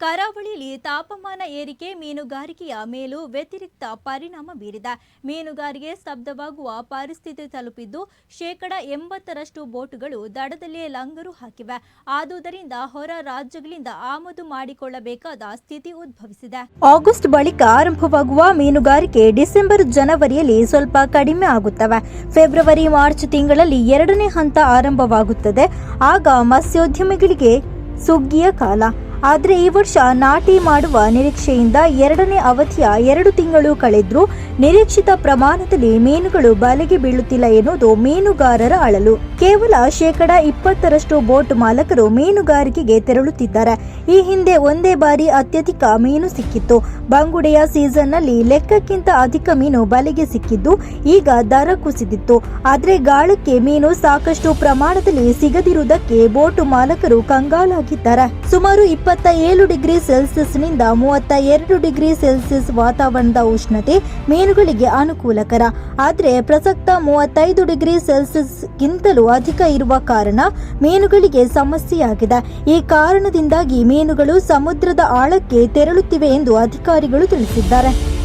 ಕರಾವಳಿಯಲ್ಲಿ ತಾಪಮಾನ ಏರಿಕೆ, ಮೀನುಗಾರಿಕೆಯ ಮೇಲೂ ವ್ಯತಿರಿಕ್ತ ಪರಿಣಾಮ ಬೀರಿದೆ. ಮೀನುಗಾರಿಕೆ ಸ್ತಬ್ಧವಾಗುವ ಪರಿಸ್ಥಿತಿ ತಲುಪಿದ್ದು, ಶೇಕಡ ಎಂಬತ್ತರಷ್ಟು ಬೋಟುಗಳು ದಡದಲ್ಲಿಯೇ ಲಂಗರು ಹಾಕಿವೆ. ಆದುದರಿಂದ ಹೊರ ರಾಜ್ಯಗಳಿಂದ ಆಮದು ಮಾಡಿಕೊಳ್ಳಬೇಕಾದ ಸ್ಥಿತಿ ಉದ್ಭವಿಸಿದೆ. ಆಗಸ್ಟ್ ಬಳಿಕ ಆರಂಭವಾಗುವ ಮೀನುಗಾರಿಕೆ ಡಿಸೆಂಬರ್ ಜನವರಿಯಲ್ಲಿ ಸ್ವಲ್ಪ ಕಡಿಮೆ ಆಗುತ್ತವೆ. ಫೆಬ್ರವರಿ, ಮಾರ್ಚ್ ತಿಂಗಳಲ್ಲಿ ಎರಡನೇ ಹಂತ ಆರಂಭವಾಗುತ್ತದೆ. ಆಗ ಮತ್ಸ್ಯೋದ್ಯಮಿಗಳಿಗೆ ಸುಗ್ಗಿಯ ಕಾಲ. ಆದರೆ ಈ ವರ್ಷ ನಾಟಿ ಮಾಡುವ ನಿರೀಕ್ಷೆಯಿಂದ ಎರಡನೇ ಅವಧಿಯ ಎರಡು ತಿಂಗಳು ಕಳೆದ್ರು ನಿರೀಕ್ಷಿತ ಪ್ರಮಾಣದಲ್ಲಿ ಮೀನುಗಳು ಬಲೆಗೆ ಬೀಳುತ್ತಿಲ್ಲ ಎನ್ನುವುದು ಮೀನುಗಾರರ ಅಳಲು. ಕೇವಲ ಶೇಕಡ ಇಪ್ಪತ್ತರಷ್ಟು ಬೋಟ್ ಮಾಲಕರು ಮೀನುಗಾರಿಕೆಗೆ ತೆರಳುತ್ತಿದ್ದಾರೆ. ಈ ಹಿಂದೆ ಒಂದೇ ಬಾರಿ ಅತ್ಯಧಿಕ ಮೀನು ಸಿಕ್ಕಿತ್ತು. ಬಂಗುಡೆಯ ಸೀಸನ್ನಲ್ಲಿ ಲೆಕ್ಕಕ್ಕಿಂತ ಅಧಿಕ ಮೀನು ಬಲೆಗೆ ಸಿಕ್ಕಿದ್ದು ಈಗ ದರ ಕುಸಿದಿತ್ತು. ಆದರೆ ಗಾಳಕ್ಕೆ ಮೀನು ಸಾಕಷ್ಟು ಪ್ರಮಾಣದಲ್ಲಿ ಸಿಗದಿರುವುದಕ್ಕೆ ಬೋಟು ಮಾಲಕರು ಕಂಗಾಲಾಗಿದ್ದಾರೆ. ಸುಮಾರು ಇಪ್ಪತ್ತ ಏಳು ಡಿಗ್ರಿ ಸೆಲ್ಸಿಯಸ್ನಿಂದ ಮೂವತ್ತ ಎರಡು ಡಿಗ್ರಿ ಸೆಲ್ಸಿಯಸ್ ವಾತಾವರಣದ ಉಷ್ಣತೆ ಮೀನುಗಳಿಗೆ ಅನುಕೂಲಕರ. ಆದರೆ ಪ್ರಸಕ್ತ ಮೂವತ್ತೈದು ಡಿಗ್ರಿ ಸೆಲ್ಸಿಯಸ್ಗಿಂತಲೂ ಅಧಿಕ ಇರುವ ಕಾರಣ ಮೀನುಗಳಿಗೆ ಸಮಸ್ಯೆಯಾಗಿದೆ. ಈ ಕಾರಣದಿಂದಾಗಿ ಮೀನುಗಳು ಸಮುದ್ರದ ಆಳಕ್ಕೆ ತೆರಳುತ್ತಿವೆ ಎಂದು ಅಧಿಕಾರಿಗಳು ತಿಳಿಸಿದ್ದಾರೆ.